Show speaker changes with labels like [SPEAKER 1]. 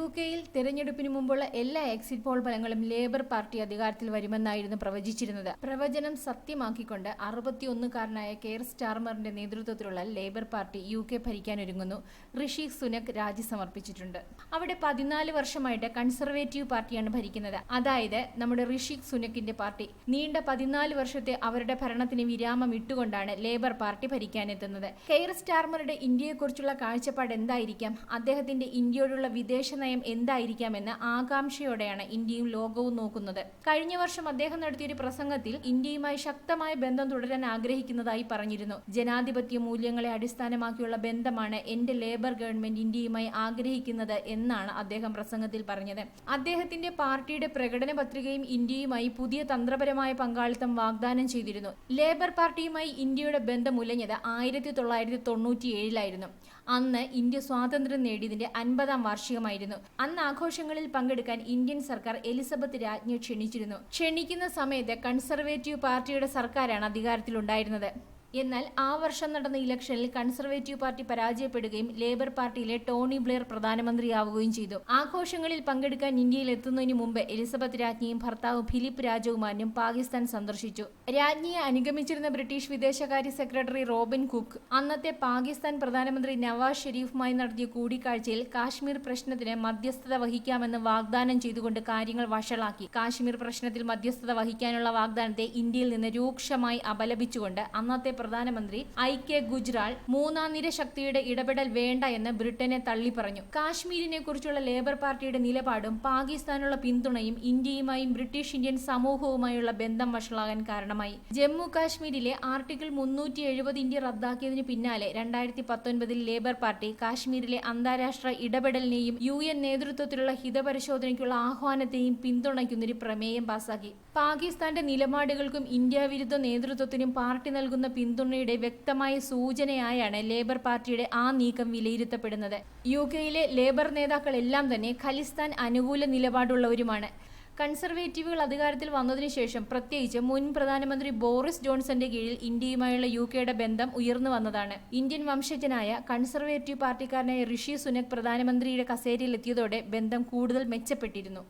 [SPEAKER 1] U കെയിൽ തെരഞ്ഞെടുപ്പിന് മുമ്പുള്ള എല്ലാ എക്സിറ്റ് പോൾ ഫലങ്ങളും ലേബർ പാർട്ടി അധികാരത്തിൽ വരുമെന്നായിരുന്നു പ്രവചിച്ചിരുന്നത്. പ്രവചനം സത്യമാക്കിക്കൊണ്ട് അറുപത്തിയൊന്നുകാരനായ കെയർ സ്റ്റാർമറിന്റെ നേതൃത്വത്തിലുള്ള ലേബർ പാർട്ടി യു കെ ഭരിക്കാനൊരുങ്ങുന്നു. ഋഷി സുനക് രാജി സമർപ്പിച്ചിട്ടുണ്ട് അവിടെ പതിനാല് വർഷമായിട്ട് കൺസർവേറ്റീവ് പാർട്ടിയാണ് ഭരിക്കുന്നത്. അതായത് നമ്മുടെ ഋഷി സുനക്കിന്റെ പാർട്ടി. നീണ്ട പതിനാല് വർഷത്തെ അവരുടെ ഭരണത്തിന് വിരാമം ഇട്ടുകൊണ്ടാണ് ലേബർ പാർട്ടി ഭരിക്കാനെത്തുന്നത്. കെയർ സ്റ്റാർമറുടെ ഇന്ത്യയെക്കുറിച്ചുള്ള കാഴ്ചപ്പാട് എന്തായിരിക്കാം? അദ്ദേഹത്തിന്റെ ഇന്ത്യയോടുള്ള വിദേശ നയം എന്തായിരിക്കാമെന്ന് ആകാംക്ഷയോടെയാണ് ഇന്ത്യയും ലോകവും നോക്കുന്നത്. കഴിഞ്ഞ വർഷം അദ്ദേഹം നടത്തിയൊരു പ്രസംഗത്തിൽ ഇന്ത്യയുമായി ശക്തമായ ബന്ധം തുടരാൻ ആഗ്രഹിക്കുന്നതായി പറഞ്ഞിരുന്നു. ജനാധിപത്യ മൂല്യങ്ങളെ അടിസ്ഥാനമാക്കിയുള്ള ബന്ധമാണ് എന്റെ ലേബർ ഗവൺമെന്റ് ഇന്ത്യയുമായി ആഗ്രഹിക്കുന്നത് എന്നാണ് അദ്ദേഹം പ്രസംഗത്തിൽ പറഞ്ഞത്. അദ്ദേഹത്തിന്റെ പാർട്ടിയുടെ പ്രകടന പത്രികയും ഇന്ത്യയുമായി പുതിയ തന്ത്രപരമായ പങ്കാളിത്തം വാഗ്ദാനം ചെയ്തിരുന്നു. ലേബർ പാർട്ടിയുമായി ഇന്ത്യയുടെ ബന്ധം ഉലഞ്ഞത് ആയിരത്തി തൊള്ളായിരത്തി തൊണ്ണൂറ്റിയേഴിലായിരുന്നു. അന്ന് ഇന്ത്യ സ്വാതന്ത്ര്യം നേടിയതിന്റെ അൻപതാം വാർഷികമായിരുന്നു. അന്ന് ആഘോഷങ്ങളിൽ പങ്കെടുക്കാൻ ഇന്ത്യൻ സർക്കാർ എലിസബത്ത് രാജ്ഞിയെ ക്ഷണിച്ചിരുന്നു. ക്ഷണിക്കുന്ന സമയത്ത് കൺസർവേറ്റീവ് പാർട്ടിയുടെ സർക്കാരാണ് അധികാരത്തിലുണ്ടായിരുന്നത്. എന്നാൽ ആ വർഷം നടന്ന ഇലക്ഷനിൽ കൺസർവേറ്റീവ് പാർട്ടി പരാജയപ്പെടുകയും ലേബർ പാർട്ടിയിലെ ടോണി ബ്ലെയർ പ്രധാനമന്ത്രിയാവുകയും ചെയ്തു. ആഘോഷങ്ങളിൽ പങ്കെടുക്കാൻ ഇന്ത്യയിൽ എത്തുന്നതിന് മുമ്പ് എലിസബത്ത് രാജ്ഞിയും ഭർത്താവ് ഫിലിപ്പ് രാജകുമാരനും പാകിസ്ഥാൻ സന്ദർശിച്ചു. രാജ്ഞിയെ അനുഗമിച്ചിരുന്ന ബ്രിട്ടീഷ് വിദേശകാര്യ സെക്രട്ടറി റോബിൻ കുക്ക് അന്നത്തെ പാകിസ്ഥാൻ പ്രധാനമന്ത്രി നവാസ് ഷെരീഫുമായി നടത്തിയ കൂടിക്കാഴ്ചയിൽ കാശ്മീർ പ്രശ്നത്തിന് മധ്യസ്ഥത വഹിക്കാമെന്ന് വാഗ്ദാനം ചെയ്തുകൊണ്ട് കാര്യങ്ങൾ വഷളാക്കി. കാശ്മീർ പ്രശ്നത്തിൽ മധ്യസ്ഥത വഹിക്കാനുള്ള വാഗ്ദാനത്തെ ഇന്ത്യയിൽ നിന്ന് രൂക്ഷമായി അപലപിച്ചുകൊണ്ട് അന്നത്തെ പ്രധാനമന്ത്രി ഐ കെ ഗുജ്റാൾ മൂന്നാം നിര ശക്തിയുടെ ഇടപെടൽ വേണ്ട എന്ന് ബ്രിട്ടനെ തള്ളി പറഞ്ഞു. കാശ്മീരിനെ കുറിച്ചുള്ള ലേബർ പാർട്ടിയുടെ നിലപാടും പാകിസ്ഥാനുള്ള പിന്തുണയും ഇന്ത്യയുമായും ബ്രിട്ടീഷ് ഇന്ത്യൻ സമൂഹവുമായുള്ള ബന്ധം വഷളാകാൻ കാരണമായി. ജമ്മു കാശ്മീരിലെ ആർട്ടിക്കിൾ മുന്നൂറ്റി എഴുപത് ഇന്ത്യ റദ്ദാക്കിയതിനു പിന്നാലെ രണ്ടായിരത്തി പത്തൊൻപതിൽ ലേബർ പാർട്ടി കാശ്മീരിലെ അന്താരാഷ്ട്ര ഇടപെടലിനെയും യു എൻ നേതൃത്വത്തിലുള്ള ഹിതപരിശോധനയ്ക്കുള്ള ആഹ്വാനത്തെയും പിന്തുണയ്ക്കുന്നൊരു പ്രമേയം പാസാക്കി. പാകിസ്ഥാന്റെ നിലപാടുകൾക്കും ഇന്ത്യ വിരുദ്ധ നേതൃത്വത്തിനും പാർട്ടി നൽകുന്ന പിന്തുണയുടെ വ്യക്തമായ സൂചനയായാണ് ലേബർ പാർട്ടിയുടെ ആ നീക്കം വിലയിരുത്തപ്പെടുന്നത്. യു കെയിലെ ലേബർ നേതാക്കളെല്ലാം തന്നെ ഖലിസ്ഥാൻ അനുകൂല നിലപാടുള്ളവരുമാണ്. കൺസർവേറ്റീവുകൾ അധികാരത്തിൽ വന്നതിനു ശേഷം പ്രത്യേകിച്ച് മുൻ പ്രധാനമന്ത്രി ബോറിസ് ജോൺസന്റെ കീഴിൽ ഇന്ത്യയുമായുള്ള യു കെയുടെ ബന്ധം ഉയർന്നു വന്നതാണ്. ഇന്ത്യൻ വംശജനായ കൺസർവേറ്റീവ് പാർട്ടിക്കാരനായ ഋഷി സുനക് പ്രധാനമന്ത്രിയുടെ കസേരയിലെത്തിയതോടെ ബന്ധം കൂടുതൽ മെച്ചപ്പെട്ടിരുന്നു.